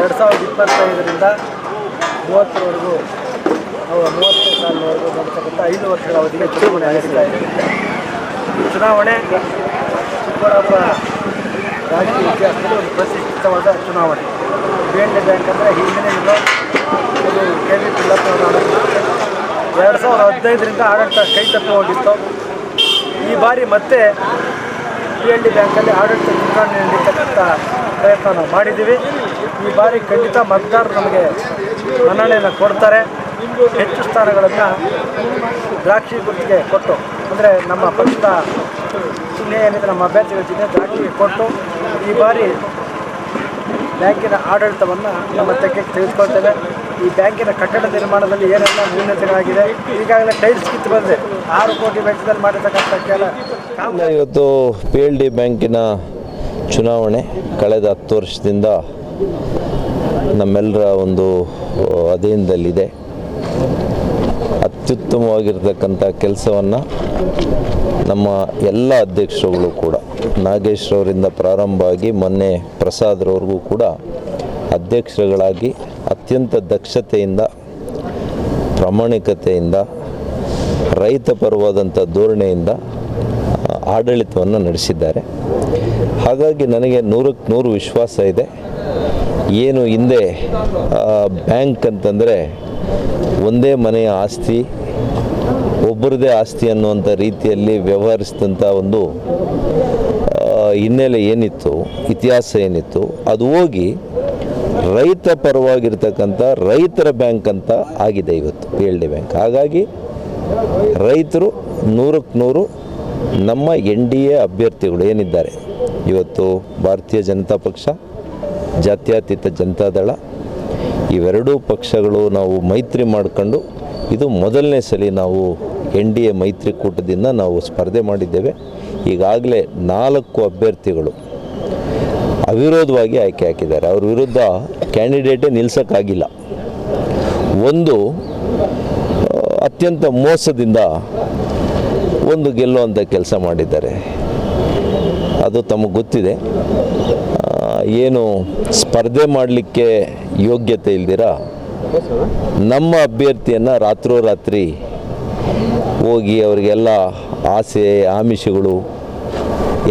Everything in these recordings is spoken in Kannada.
ಎರಡು ಸಾವಿರದ ಇಪ್ಪತ್ತೈದರಿಂದ ಮೂವತ್ತರವರೆಗೂ ಅವು ಮೂವತ್ತು ಸಾಲಿನವರೆಗೂ ಬರ್ತಕ್ಕಂಥ ಐದು ವರ್ಷಗಳ ಅವಧಿಗೆ ಚುನಾವಣೆ ನಡೀತಾ ಇದೆ ಚುನಾವಣೆ ಚಿಕ್ಕಬಳ್ಳಾಪುರ ರಾಜಕೀಯ ಇತಿಹಾಸದಲ್ಲಿ ಒಂದು ಪ್ರತಿಷ್ಠಿತವಾದ ಚುನಾವಣೆ. ಪಿ ಎನ್ ಡಿ ಬ್ಯಾಂಕ್ ಅಂದರೆ ಹಿಂದಿನಿಂದ ಇದು ಕೆ ವಿ ಪಿಳ್ಳಪ್ಪನವರ ಎರಡು ಸಾವಿರದ ಹದಿನೈದರಿಂದ ಆಡಳಿತ ಕೈ ತಪ್ಪಿ ಹೋಗಿತ್ತು. ಈ ಬಾರಿ ಮತ್ತೆ ಪಿ ಎಲ್ ಡಿ ಬ್ಯಾಂಕಲ್ಲಿ ಆಡಳಿತ ಚುನಾವಣೆ ನಡೀತಕ್ಕಂಥ ಪ್ರಯತ್ನ ನಾವು ಮಾಡಿದ್ದೀವಿ. ಈ ಬಾರಿ ಖಂಡಿತ ಮತದಾರರು ನಮಗೆ ಮನ್ನಣೆಯನ್ನು ಕೊಡ್ತಾರೆ. ಹೆಚ್ಚು ಸ್ಥಾನಗಳನ್ನು ದ್ರಾಕ್ಷಿ ಗುರುತಿಗೆ ಕೊಟ್ಟು, ಅಂದರೆ ನಮ್ಮ ಪಕ್ಷದ ಚಿಹ್ನೆ ಏನಿದೆ, ನಮ್ಮ ಅಭ್ಯರ್ಥಿಗಳ ಚಿಹ್ನೆ ದ್ರಾಕ್ಷಿಗೆ ಕೊಟ್ಟು ಈ ಬಾರಿ ಬ್ಯಾಂಕಿನ ಆಡಳಿತವನ್ನು ನಮ್ಮ ತೆಗೆಗೆ ತಿಳಿಸ್ಕೊಳ್ತೇವೆ. ಈ ಬ್ಯಾಂಕಿನ ಕಟ್ಟಡ ನಿರ್ಮಾಣದಲ್ಲಿ ಏನೆಲ್ಲ ನ್ಯೂನತೆಗಳಾಗಿದೆ, ಈಗಾಗಲೇ ಟೈಲ್ಸ್ ಕಿತ್ತು ಬಂದಿದೆ. ಆರು ಕೋಟಿ ವೆಚ್ಚದಲ್ಲಿ ಮಾಡಿರ್ತಕ್ಕಂಥ ಕೆಲ ಇವತ್ತು ಪಿ ಎಲ್ ಡಿ ಬ್ಯಾಂಕಿನ ಚುನಾವಣೆ ಕಳೆದ ಹತ್ತು ವರ್ಷದಿಂದ ನಮ್ಮೆಲ್ಲರ ಒಂದು ಅಧೀನದಲ್ಲಿದೆ. ಅತ್ಯುತ್ತಮವಾಗಿರ್ತಕ್ಕಂಥ ಕೆಲಸವನ್ನು ನಮ್ಮ ಎಲ್ಲ ಅಧ್ಯಕ್ಷರುಗಳು ಕೂಡ ನಾಗೇಶ್ರವರಿಂದ ಪ್ರಾರಂಭ ಆಗಿ ಮೊನ್ನೆ ಪ್ರಸಾದ್ರವರೆಗೂ ಕೂಡ ಅಧ್ಯಕ್ಷರುಗಳಾಗಿ ಅತ್ಯಂತ ದಕ್ಷತೆಯಿಂದ, ಪ್ರಾಮಾಣಿಕತೆಯಿಂದ ರೈತ ಪರವಾದಂಥ ಧೋರಣೆಯಿಂದ ಆಡಳಿತವನ್ನು ನಡೆಸಿದ್ದಾರೆ. ಹಾಗಾಗಿ ನನಗೆ ನೂರಕ್ಕೆ ನೂರು ವಿಶ್ವಾಸ ಇದೆ. ಏನು ಹಿಂದೆ ಬ್ಯಾಂಕ್ ಅಂತಂದರೆ ಒಂದೇ ಮನೆಯ ಆಸ್ತಿ, ಒಬ್ಬರದೇ ಆಸ್ತಿ ಅನ್ನುವಂಥ ರೀತಿಯಲ್ಲಿ ವ್ಯವಹರಿಸಿದಂಥ ಒಂದು ಹಿನ್ನೆಲೆ ಏನಿತ್ತು, ಇತಿಹಾಸ ಏನಿತ್ತು, ಅದು ಹೋಗಿ ರೈತ ಪರವಾಗಿರ್ತಕ್ಕಂಥ ರೈತರ ಬ್ಯಾಂಕ್ ಅಂತ ಆಗಿದೆ ಇವತ್ತು, ಪಿ ಎಲ್ ಡಿ ಬ್ಯಾಂಕ್. ಹಾಗಾಗಿ ರೈತರು ನೂರಕ್ಕೆ ನೂರು ನಮ್ಮ ಎನ್ ಡಿ ಎ ಅಭ್ಯರ್ಥಿಗಳು ಏನಿದ್ದಾರೆ, ಇವತ್ತು ಭಾರತೀಯ ಜನತಾ ಪಕ್ಷ ಜಾತ್ಯತೀತ ಜನತಾದಳ, ಇವೆರಡೂ ಪಕ್ಷಗಳು ನಾವು ಮೈತ್ರಿ ಮಾಡಿಕೊಂಡು ಇದು ಮೊದಲನೇ ಸಲ ನಾವು ಎನ್ ಡಿ ಎ ಮೈತ್ರಿಕೂಟದಿಂದ ನಾವು ಸ್ಪರ್ಧೆ ಮಾಡಿದ್ದೇವೆ. ಈಗಾಗಲೇ ನಾಲ್ಕು ಅಭ್ಯರ್ಥಿಗಳು ಅವಿರೋಧವಾಗಿ ಆಯ್ಕೆ ಹಾಕಿದ್ದಾರೆ. ಅವ್ರ ವಿರುದ್ಧ ಕ್ಯಾಂಡಿಡೇಟೇ ನಿಲ್ಸೋಕ್ಕಾಗಿಲ್ಲ. ಒಂದು, ಅತ್ಯಂತ ಮೋಸದಿಂದ ಒಂದು ಗೆಲ್ಲುವಂಥ ಕೆಲಸ ಮಾಡಿದ್ದಾರೆ. ಅದು ತಮಗೆ ಗೊತ್ತಿದೆ. ಏನು ಸ್ಪರ್ಧೆ ಮಾಡಲಿಕ್ಕೆ ಯೋಗ್ಯತೆ ಇಲ್ದಿರ? ನಮ್ಮ ಅಭ್ಯರ್ಥಿಯನ್ನು ರಾತ್ರೋರಾತ್ರಿ ಹೋಗಿ ಅವರಿಗೆಲ್ಲ ಆಸೆ, ಆಮಿಷಗಳು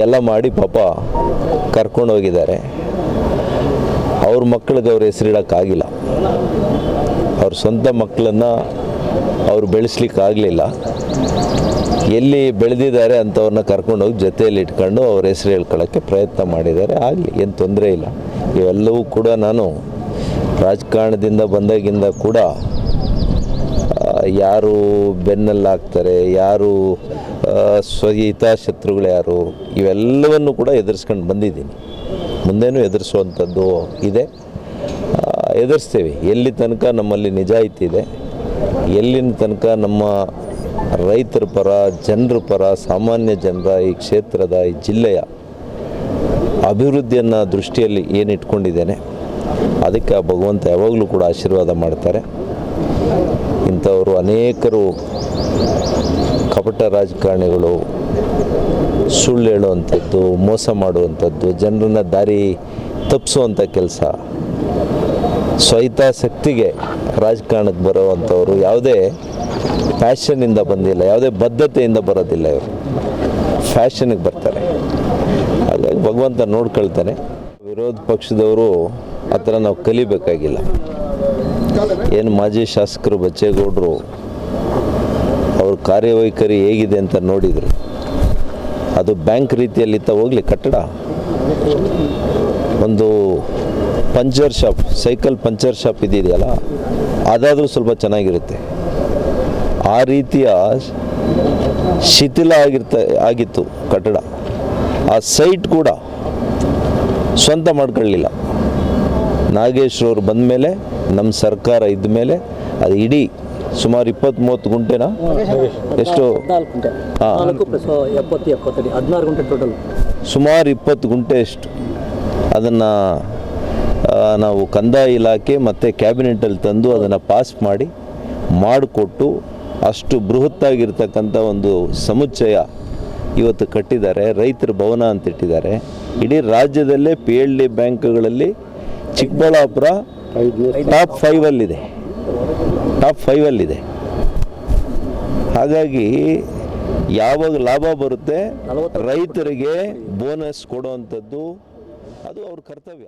ಎಲ್ಲ ಮಾಡಿ ಪಾಪ ಕರ್ಕೊಂಡು ಹೋಗಿದ್ದಾರೆ. ಅವ್ರ ಮಕ್ಕಳಿಗೆ ಅವ್ರ ಹೆಸರಿಡೋಕ್ಕಾಗಿಲ್ಲ ಅವ್ರ ಸ್ವಂತ ಮಕ್ಕಳನ್ನು ಅವ್ರು ಬೆಳೆಸ್ಲಿಕ್ಕೆ ಆಗಲಿಲ್ಲ ಎಲ್ಲಿ ಬೆಳೆದಿದ್ದಾರೆ ಅಂಥವ್ರನ್ನ ಕರ್ಕೊಂಡೋಗಿ ಜೊತೆಯಲ್ಲಿ ಇಟ್ಕೊಂಡು ಅವ್ರ ಹೆಸರು ಹೇಳ್ಕೊಳ್ಳೋಕ್ಕೆ ಪ್ರಯತ್ನ ಮಾಡಿದ್ದಾರೆ. ಆಗಲಿ, ಏನು ತೊಂದರೆ ಇಲ್ಲ. ಇವೆಲ್ಲವೂ ಕೂಡ ನಾನು ರಾಜಕಾರಣದಿಂದ ಬಂದಾಗಿಂದ ಕೂಡ ಯಾರು ಬೆನ್ನಲ್ಲಿ ಹಾಕ್ತಾರೆ ಯಾರು ಸ್ವಹಿತ ಶತ್ರುಗಳು ಯಾರು, ಇವೆಲ್ಲವನ್ನು ಕೂಡ ಎದುರಿಸ್ಕೊಂಡು ಬಂದಿದ್ದೀನಿ. ಮುಂದೇನೂ ಎದುರಿಸುವಂಥದ್ದು ಇದೆ. ಎದುರಿಸ್ತೇವೆ. ಎಲ್ಲಿ ತನಕ ನಮ್ಮಲ್ಲಿ ನಿಜಾಯಿತಿ ಇದೆ, ಎಲ್ಲಿನ ತನಕ ನಮ್ಮ ರೈತರ ಪರ, ಜನರ ಪರ, ಸಾಮಾನ್ಯ ಜನರ, ಈ ಕ್ಷೇತ್ರದ, ಈ ಜಿಲ್ಲೆಯ ಅಭಿವೃದ್ಧಿಯನ್ನು ದೃಷ್ಟಿಯಲ್ಲಿ ಏನು ಇಟ್ಕೊಂಡಿದ್ದೇನೆ, ಅದಕ್ಕೆ ಆ ಭಗವಂತ ಯಾವಾಗಲೂ ಕೂಡ ಆಶೀರ್ವಾದ ಮಾಡ್ತಾರೆ. ಇಂಥವರು ಅನೇಕರು ಕಪಟ ರಾಜಕಾರಣಿಗಳು ಸುಳ್ಳು ಹೇಳುವಂಥದ್ದು, ಮೋಸ ಮಾಡುವಂಥದ್ದು, ಜನರನ್ನ ದಾರಿ ತಪ್ಪಿಸುವಂಥ ಕೆಲಸ, ಸ್ವಹಿತಾಸಕ್ತಿಗೆ ರಾಜಕಾರಣಕ್ಕೆ ಬರುವಂಥವ್ರು ಯಾವುದೇ ಪ್ಯಾಷನ್ನಿಂದ ಬಂದಿಲ್ಲ, ಯಾವುದೇ ಬದ್ಧತೆಯಿಂದ ಬರೋದಿಲ್ಲ ಇವರು. ಫ್ಯಾಷನಿಗೆ ಬರ್ತಾರೆ. ಹಾಗಾಗಿ ಭಗವಂತ ನೋಡ್ಕೊಳ್ತಾನೆ. ವಿರೋಧ ಪಕ್ಷದವರು ಆ ನಾವು ಕಲಿಬೇಕಾಗಿಲ್ಲ. ಏನು ಮಾಜಿ ಶಾಸಕರು ಬಚ್ಚೇಗೌಡರು ಅವ್ರ ಕಾರ್ಯವೈಖರಿ ಹೇಗಿದೆ ಅಂತ ನೋಡಿದರು. ಅದು ಬ್ಯಾಂಕ್ ರೀತಿಯಲ್ಲಿತ್ತ ಹೋಗಲಿ ಕಟ್ಟಡ. ಒಂದು puncture shop, cycle puncture shop ಇದೆಯಲ್ಲ ಅದಾದರೂ ಸ್ವಲ್ಪ ಚೆನ್ನಾಗಿರುತ್ತೆ. ಆ ರೀತಿಯ ಶಿಥಿಲ ಆಗಿರ್ತ ಆಗಿತ್ತು ಕಟ್ಟಡ. ಆ ಸೈಟ್ ಕೂಡ ಸ್ವಂತ ಮಾಡ್ಕೊಳ್ಳಿಲ್ಲ. ನಾಗೇಶ್ರವ್ರು ಬಂದ ಮೇಲೆ ನಮ್ಮ ಸರ್ಕಾರ ಇದ್ದ ಮೇಲೆ ಅದು ಇಡೀ ಸುಮಾರು ಇಪ್ಪತ್ತ್ ಮೂವತ್ತು ಗುಂಟೆನ ಎಷ್ಟು ಸುಮಾರು ಇಪ್ಪತ್ತು ಗುಂಟೆ ಎಷ್ಟು ಅದನ್ನು ನಾವು ಕಂದಾಯ ಇಲಾಖೆ ಮತ್ತು ಕ್ಯಾಬಿನೆಟಲ್ಲಿ ತಂದು ಅದನ್ನು ಪಾಸ್ ಮಾಡಿ ಮಾಡಿಕೊಟ್ಟು ಅಷ್ಟು ಬೃಹತ್ತಾಗಿರ್ತಕ್ಕಂಥ ಒಂದು ಸಮುಚ್ಚಯ ಇವತ್ತು ಕಟ್ಟಿದ್ದಾರೆ. ರೈತರ ಭವನ ಅಂತ ಇಟ್ಟಿದ್ದಾರೆ. ಇಡೀ ರಾಜ್ಯದಲ್ಲೇ ಪಿ ಎಲ್ ಡಿ ಬ್ಯಾಂಕ್ಗಳಲ್ಲಿ ಚಿಕ್ಕಬಳ್ಳಾಪುರ ಟಾಪ್ ಫೈವಲ್ಲಿದೆ ಟಾಪ್ ಫೈವಲ್ಲಿದೆ ಹಾಗಾಗಿ ಯಾವಾಗ ಲಾಭ ಬರುತ್ತೆ ರೈತರಿಗೆ ಬೋನಸ್ ಕೊಡುವಂಥದ್ದು ಅದು ಅವ್ರ ಕರ್ತವ್ಯ.